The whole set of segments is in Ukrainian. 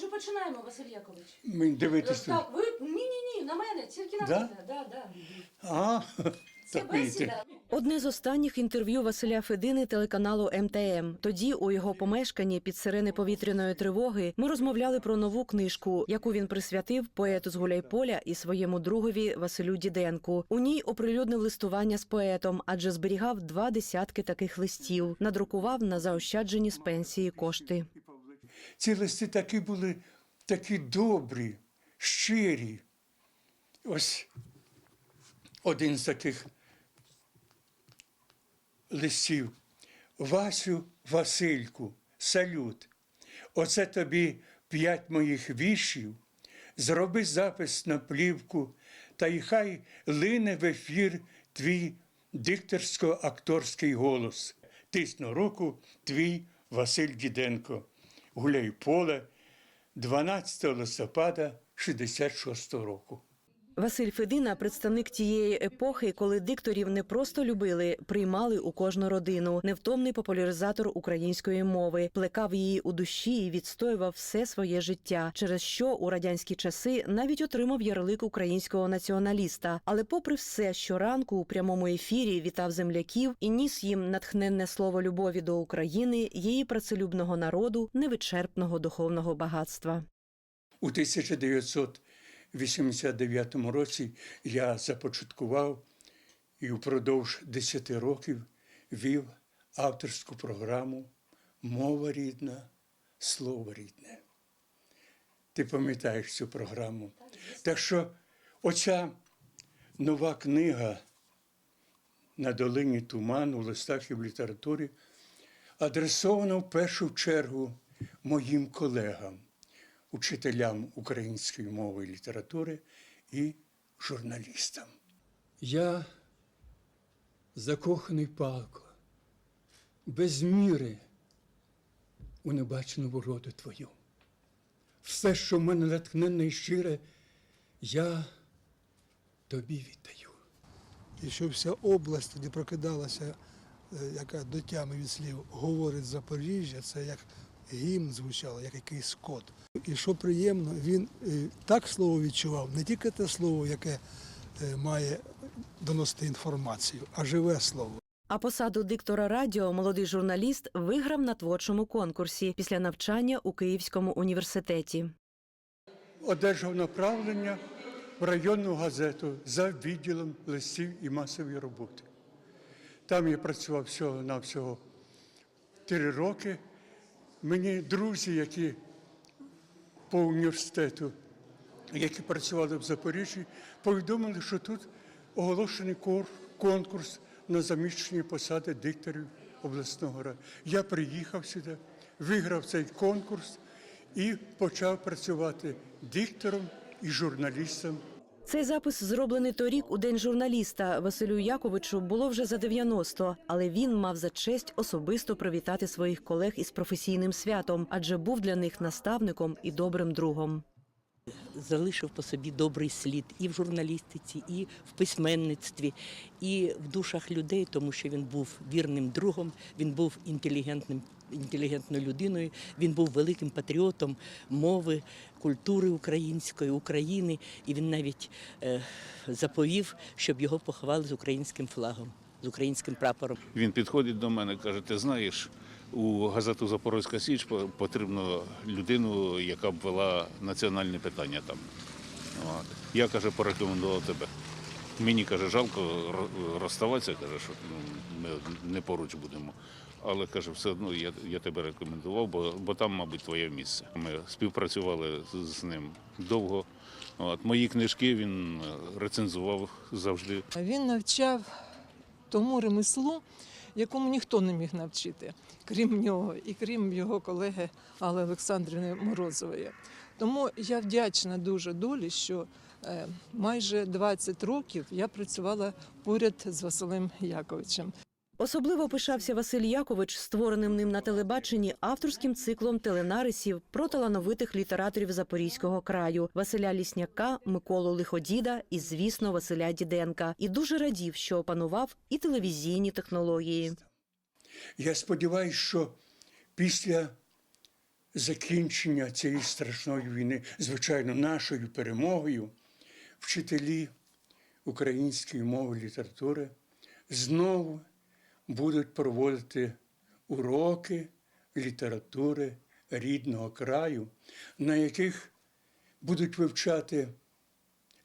Отже, починаємо, Василь Якович. Мені дивитися. Так, ви ні, ні, ні, на мене, тільки на Да? мене. Да, да. А, Це так видите. бесіда. Одне з останніх інтерв'ю Василя Федини телеканалу МТМ. Тоді у його помешканні під сирени повітряної тривоги ми розмовляли про нову книжку, яку він присвятив поету з Гуляйполя і своєму другові Василю Діденку. У ній оприлюднив листування з поетом, адже зберігав два десятки таких листів, надрукував на заощаджені з пенсії кошти. Ці листи такі були такі добрі, щирі. Ось один з таких листів. Васю Васильку, салют. Оце тобі п'ять моїх віршів. Зроби запис на плівку, та й хай лине в ефір твій дикторсько-акторський голос. Тисну руку твій Василь Діденко. Гуляй поле 12 листопада 66 року. Василь Федина представник тієї епохи, коли дикторів не просто любили, приймали у кожну родину. Невтомний популяризатор української мови, плекав її у душі і відстоював все своє життя, через що у радянські часи навіть отримав ярлик українського націоналіста. Але, попри все, щоранку у прямому ефірі вітав земляків і ніс їм натхненне слово любові до України, її працелюбного народу, невичерпного духовного багатства. У 1989 році я започаткував і впродовж 10 років вів авторську програму Мова рідна, слово рідне. Ти пам'ятаєш цю програму. Так що оця нова книга на долині туману в листах і в літературі адресована в першу чергу моїм колегам, учителям української мови і літератури і журналістам. Я закоханий палко, без міри у небачену вроду твою. Все, що в мене натхненне і щире, я тобі віддаю. І що вся область тоді прокидалася, е, яка до тями від слів говорить Запоріжжя, це як гімн звучало, як якийсь код. І що приємно, він е, так слово відчував, не тільки те слово, яке е, має доносити інформацію, а живе слово. А посаду диктора радіо молодий журналіст виграв на творчому конкурсі після навчання у Київському університеті. одержав направлення в районну газету за відділом листів і масової роботи. Там я працював всього на всього три роки. Мені друзі, які по університету, які працювали в Запоріжжі, повідомили, що тут оголошений конкурс на заміщення посади дикторів обласного ради. Я приїхав сюди, виграв цей конкурс і почав працювати диктором і журналістом Цей запис зроблений торік у день журналіста. Василю Яковичу було вже за 90, але він мав за честь особисто привітати своїх колег із професійним святом, адже був для них наставником і добрим другом. залишив по собі добрий слід і в журналістиці, і в письменництві, і в душах людей, тому що він був вірним другом, він був інтелігентним. Інтелігентною людиною, він був великим патріотом мови, культури української, України, і він навіть е, заповів, щоб його поховали з українським флагом, з українським прапором. Він підходить до мене, каже: ти знаєш, у газету Запорозька Січ потрібно людину, яка б вела національне питання там. От. Я каже, порекомендував тебе. Мені каже, жалко ро- розставатися, каже, що ну, ми не поруч будемо. Але каже, все одно я, я тебе рекомендував, бо, бо там, мабуть, твоє місце. Ми співпрацювали з, ним довго. От. Мої книжки він е, рецензував завжди. Він навчав тому ремеслу, якому ніхто не міг навчити, крім нього, і крім його колеги Алли Олександрівни Морозової. Тому я вдячна дуже долі, що майже 20 років я працювала поряд з Василем Яковичем. Особливо пишався Василь Якович, створеним ним на телебаченні авторським циклом теленарисів про талановитих літераторів Запорізького краю Василя Лісняка, Миколу Лиходіда і, звісно, Василя Діденка. І дуже радів, що опанував і телевізійні технології. Я сподіваюся, що після закінчення цієї страшної війни, звичайно, нашою перемогою, вчителі української мови і літератури знову будуть проводити уроки літератури рідного краю, на яких будуть вивчати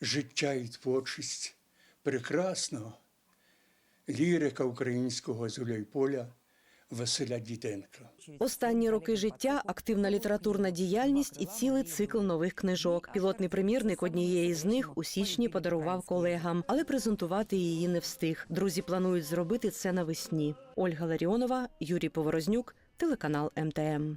життя і творчість прекрасного лірика українського з Гуляйполя Василя Діденка. Останні роки життя активна літературна діяльність і цілий цикл нових книжок. Пілотний примірник однієї з них у січні подарував колегам, але презентувати її не встиг. Друзі планують зробити це навесні. Ольга Ларіонова, Юрій Поворознюк, телеканал МТМ.